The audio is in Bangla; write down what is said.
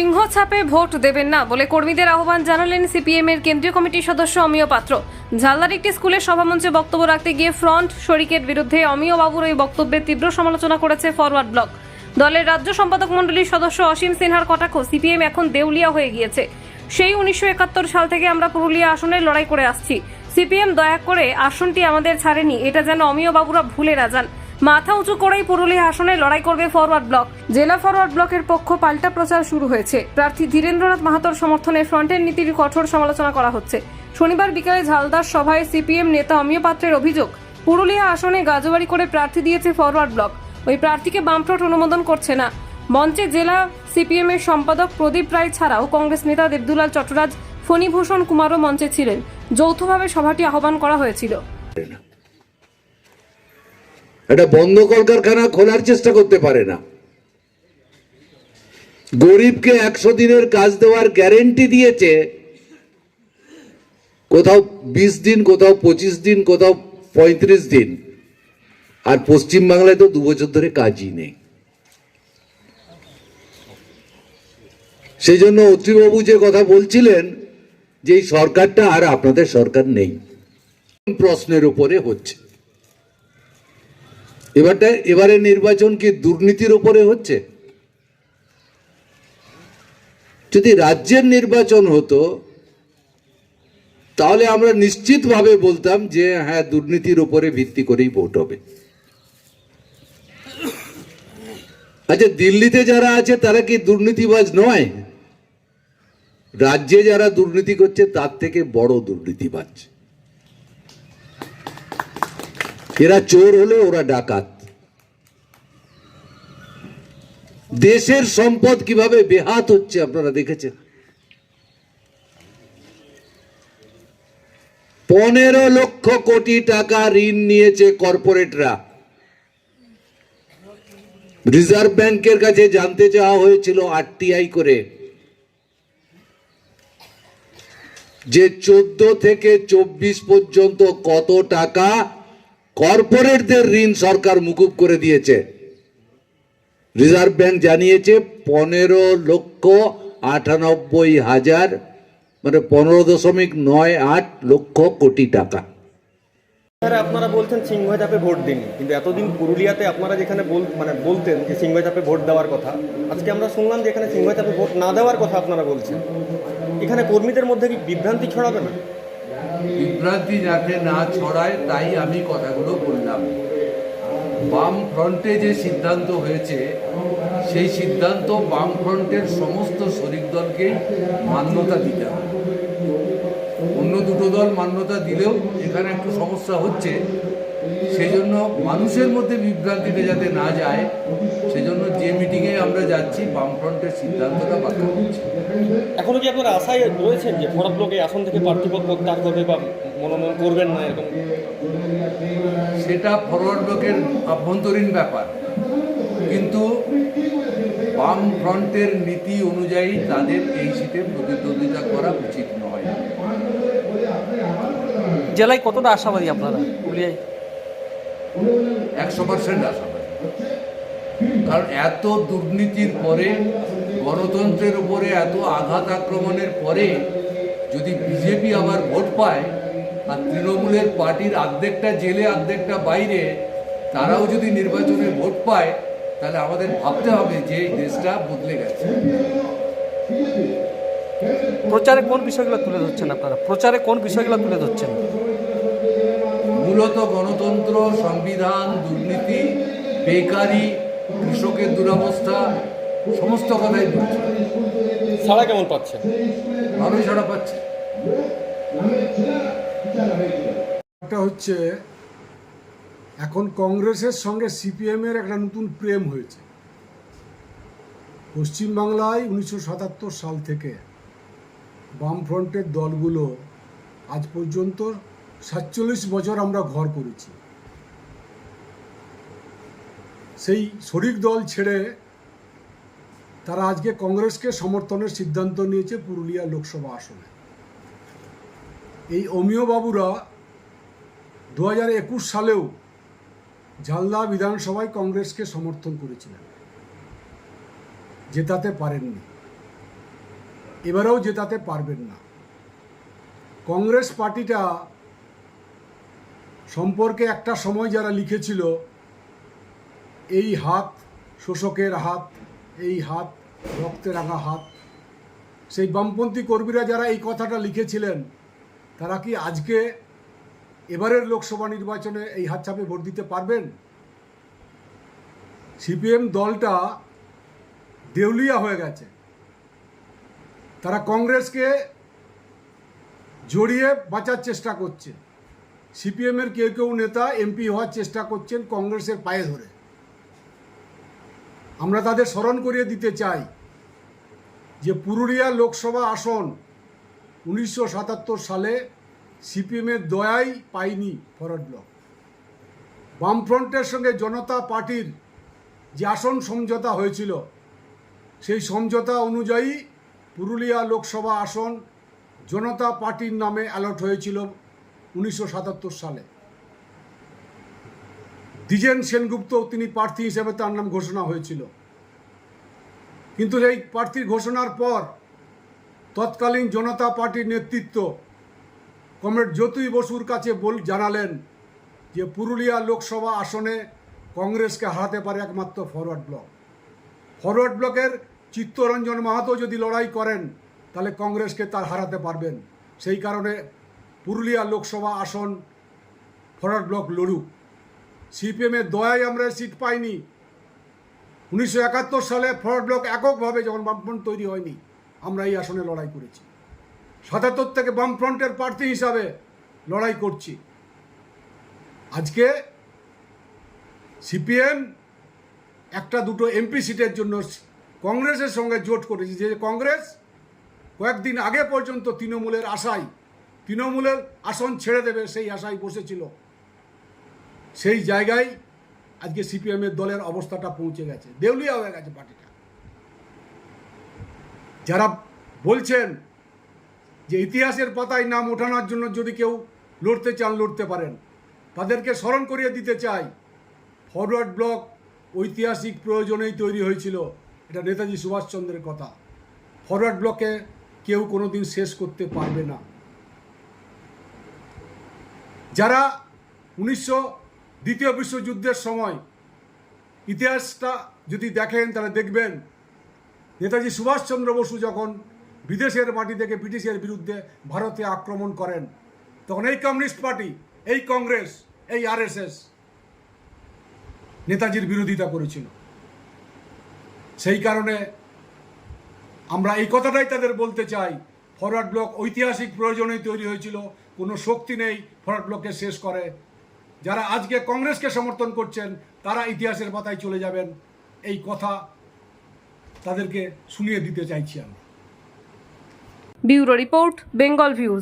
সিংহ ছাপে ভোট দেবেন না বলে কর্মীদের আহ্বান জানালেন সিপিএম এর কেন্দ্রীয় কমিটির সদস্য অমিয় পাত্র। ঝালদার একটি স্কুলের সভামঞ্চে বক্তব্য রাখতে গিয়ে ফ্রন্ট শরিকের বিরুদ্ধে অমিয় বাবুর এই বক্তব্যের তীব্র সমালোচনা করেছে ফরওয়ার্ড ব্লক। দলের রাজ্য সম্পাদক মণ্ডলীর সদস্য অসীম সিনহার কটাক্ষ সিপিএম এখন দেউলিয়া হয়ে গিয়েছে। সেই উনিশশো একাত্তর সাল থেকে আমরা পুরুলিয়া আসনে লড়াই করে আসছি। সিপিএম দয়া করে আসনটি আমাদের ছাড়েনি, এটা যেন অমিয় বাবুরা ভুলে না যান। মাথা উঁচু করেই পুরুলিয়া আসনে লড়াই করবে ফরওয়ার্ড ব্লক। জেলা ফরওয়ার্ড ব্লকের পক্ষ পাল্টা প্রচার শুরু হয়েছে। প্রার্থী ধীরেন্দ্রনাথ মাহাতোর সমর্থনে ফ্রন্টের নীতির কঠোর সমালোচনা করা হচ্ছে। শনিবার বিকালে ঝালদার সভায় সিপিএম নেতা অমিয় পাত্রের অভিযোগ, পুরুলিয়া আসনে গাজোয়ারি করে প্রার্থী দিয়েছে ফরওয়ার্ড ব্লক। ওই প্রার্থীকে বামফ্রন্ট অনুমোদন করছে না। মঞ্চে জেলা সিপিএম এর সম্পাদক প্রদীপ রায় ছাড়াও কংগ্রেস নেতা দেবদুলাল চট্টরাজ, ফণীভূষণ কুমারও মঞ্চে ছিলেন। যৌথভাবে সভাটি আহ্বান করা হয়েছিল। একটা বন্ধ কলকারখানা খোলার চেষ্টা করতে পারে না। গরিবকে একশো দিনের কাজ দেওয়ার গ্যারেন্টি দিয়েছে। কোথাও বিশ দিন, কোথাও পঁচিশ দিন, কোথাও পঁয়ত্রিশ দিন। আর পশ্চিম বাংলায় তো দু বছর ধরে কাজই নেই। সেই জন্য অত্রিবাবু যে কথা বলছিলেন, যে এই সরকারটা আর আপনাদের সরকার নেই। প্রশ্নের উপরে হচ্ছে। এবারটা এবারে নির্বাচন কি দুর্নীতির উপরে হচ্ছে? যদি রাজ্যের নির্বাচন হতো, তাহলে আমরা নিশ্চিতভাবে বলতাম যে হ্যাঁ দুর্নীতির উপরে ভিত্তি করেই ভোট হবে। আচ্ছা দিল্লিতে যারা আছে, তারা কি দুর্নীতিবাজ নয়? রাজ্যে যারা দুর্নীতি করছে, তার থেকে বড় দুর্নীতিবাজ। এরা চোর হলে ওরা ডাকাত। দেশের সম্পদ কীভাবে বেহাত হচ্ছে আপনারা দেখেছেন? পনেরো লক্ষ কোটি টাকা ঋণ নিয়েছে কর্পোরেটরা। রিজার্ভ ব্যাংকের কাছে জানতে চাওয়া হয়েছিল আরটিআই করে। যে চোদ্দ থেকে চব্বিশ পর্যন্ত কত টাকা কর্পোরেটদের ঋণ সরকার মুকুব করে দিয়েছে। রিজার্ভ ব্যাংক জানিয়েছে, পনেরো লক্ষ আটানব্বই হাজার মানে পনেরো দশমিক নয় আট লক্ষ কোটি টাকা। আপনারা বলছেন সিংহচাপে ভোট দিন কিন্তু এতদিন পুরুলিয়াতে আপনারা যেখানে বল মানে বলতেন যে সিংহচাপে ভোট দেওয়ার কথা, আজকে আমরা শুনলাম যে এখানে সিংহচাপে ভোট না দেওয়ার কথা আপনারা বলছেন। এখানে কর্মীদের মধ্যে কি বিভ্রান্তি ছড়াবে না? বিভ্রান্তি যাতে না ছড়ায়, তাই আমি কথাগুলো বললাম। বাম ফ্রন্টে যে সিদ্ধান্ত হয়েছে, সেই সিদ্ধান্ত বাম ফ্রন্টের সমস্ত শরিক দলকে মান্যতা দিতে হবে। দুটো দল মান্যতা দিলেও এখানে একটু সমস্যা হচ্ছে। সেই জন্য মানুষের মধ্যে বিভ্রান্তিটা যাতে না যায় সেজন্য যে মিটিংয়ে আমরা যাচ্ছি বামফ্রন্টের সিদ্ধান্তটা বাতিল করছি। এখনও কি আপনারা আশায় রয়েছেন যে ফোরাম ব্লকে আসন থেকে প্রার্থীপদ প্রত্যাহার করবে বা মনোনয়ন করবেন না এরকম? সেটা ফরওয়ার্ড ব্লকের আভ্যন্তরীণ ব্যাপার। কিন্তু বাম ফ্রন্টের নীতি অনুযায়ী তাদের এই সিটে প্রতিদ্বন্দ্বিতা করা উচিত জেলায় কতটা আশাবাদী আপনারা? পুরুলিয়ায়? একশো পার্সেন্ট আশাবাদী। কারণ এত দুর্নীতির পরে গণতন্ত্রের উপরে এত আঘাত আক্রমণের পরে যদি বিজেপি আবার ভোট পায় আর তৃণমূলের পার্টির অর্ধেকটা জেলে অর্ধেকটা বাইরে তারাও যদি নির্বাচনে ভোট পায় তাহলে আমাদের ভাবতে হবে যে এই দেশটা বদলে গেছে। প্রচারে কোন বিষয়গুলো তুলে ধরছেন আপনারা? প্রচারে কোন বিষয়গুলো তুলে ধরছেন? মূলত গণতন্ত্র সংবিধান দুর্নীতি বেকারি কৃষকের দুরবস্থা সমস্ত কথাই বলছে। সাড়া কেমন পাচ্ছে? ভালোই ছাড়া পাচ্ছে। একটা হচ্ছে এখন কংগ্রেসের সঙ্গে সিপিএমের একটা নতুন প্রেম হয়েছে। পশ্চিমবাংলায় উনিশশো সাতাত্তর সাল থেকে বামফ্রন্টের দলগুলো আজ পর্যন্ত সাতচল্লিশ বছর আমরা ঘর করেছি। সেই শরিক দল ছেড়ে তারা আজকে কংগ্রেসকে সমর্থনের সিদ্ধান্ত নিয়েছে পুরুলিয়া লোকসভা আসনে। এই অমিয় বাবুরা দু হাজার একুশ সালেও ঝালদা বিধানসভায় কংগ্রেসকে সমর্থন করেছিলেন। জেতাতে পারেননি। এবারেও জেতাতে পারবেন না। কংগ্রেস পার্টিটা সম্পর্কে একটা সময় যারা লিখেছিল, এই হাত, শোষকের হাত, এই হাত, রক্তে রাঙা হাত, সেই বামপন্থী কর্মীরা যারা এই কথাটা লিখেছিলেন, তারা কি আজকে এবারের লোকসভা নির্বাচনে এই হাত ছাপে ভোট দিতে পারবেন? সিপিএম দলটা দেউলিয়া হয়ে গেছে। তারা কংগ্রেসকে জড়িয়ে বাঁচার চেষ্টা করছে। সিপিএমের কেউ কেউ নেতা এমপি হওয়ার চেষ্টা করছেন কংগ্রেসের পায়ে ধরে। আমরা তাদের স্মরণ করিয়ে দিতে চাই যে পুরুলিয়া লোকসভা আসন উনিশশো সাতাত্তর সালে সিপিএমের দয়াই পায়নি ফরওয়ার্ড ব্লক। বামফ্রন্টের সঙ্গে জনতা পার্টির যে আসন সমঝোতা হয়েছিল, সেই সমঝোতা অনুযায়ী পুরুলিয়া লোকসভা আসন জনতা পার্টির নামে অ্যালট হয়েছিল। উনিশশো সাতাত্তর সালে। দ্বিজেন সেনগুপ্ত তিনি প্রার্থী হিসেবে তার নাম ঘোষণা হয়েছিল। কিন্তু এই প্রার্থীর ঘোষণার পর তৎকালীন জনতা পার্টির নেতৃত্ব কমরেড জ্যোতি বসুর কাছে বল জানালেন যে পুরুলিয়া লোকসভা আসনে কংগ্রেসকে হারাতে পারে একমাত্র ফরওয়ার্ড ব্লক। ফরওয়ার্ড ব্লকের চিত্তরঞ্জন মাহাতো যদি লড়াই করেন, তাহলে কংগ্রেসকে তার হারাতে পারবেন। সেই কারণে পুরুলিয়া লোকসভা আসন ফরওয়ার্ড ব্লক লড়ুক সিপিএমের দয়ায় আমরা সিট পাইনি। উনিশশো একাত্তর সালে ফরওয়ার্ড ব্লক এককভাবে যখন বামফ্রন্ট তৈরি হয়নি, আমরা এই আসনে লড়াই করেছি। সাতাত্তর থেকে বামফ্রন্টের প্রার্থী হিসাবে লড়াই করছি। আজকে সিপিএম একটা দুটো এমপি সিটের জন্য কংগ্রেসের সঙ্গে জোট করেছে। যে কংগ্রেস কয়েকদিন আগে পর্যন্ত তৃণমূলের আশায় তৃণমূলের আসন ছেড়ে দেবে সেই আশায় বসেছিল। সেই জায়গায় আজকে সিপিএমের দলের অবস্থাটা পৌঁছে গেছে। দেউলিয়া হয়ে গেছে পার্টিটা। যারা বলছেন যে ইতিহাসের পাতায় নাম ওঠানোর জন্য যদি কেউ লড়তে চান, লড়তে পারেন। তাদেরকে স্মরণ করিয়ে দিতে চাই। ফরওয়ার্ড ব্লক ঐতিহাসিক প্রয়োজনেই তৈরি হয়েছিল। এটা নেতাজি সুভাষচন্দ্রের কথা। ফরওয়ার্ড ব্লকে কেউ কোনোদিন শেষ করতে পারবে না। যারা উনিশশো দ্বিতীয় বিশ্বযুদ্ধের সময় ইতিহাসটা যদি দেখেন, তাহলে দেখবেন নেতাজি সুভাষচন্দ্র বসু যখন বিদেশের মাটি থেকে ব্রিটিশের বিরুদ্ধে ভারতে আক্রমণ করেন, তখন এই কমিউনিস্ট পার্টি, এই কংগ্রেস, এই আরএসএস নেতাজির বিরোধিতা করেছিল। সেই কারণে আমরা এই কথাটাই তাদের বলতে চাই। ফরওয়ার্ড ব্লক ঐতিহাসিক প্রয়োজনেই তৈরি হয়েছিল। কোনো শক্তি নেই ফরওয়ার্ড ব্লককে শেষ করে। যারা আজকে কংগ্রেসকে সমর্থন করছেন, তারা ইতিহাসের পাতায় চলে যাবেন। এই কথা তাদেরকে শুনিয়ে দিতে চাইছি আমি ব্যুরো রিপোর্ট, বেঙ্গল ভিউজ।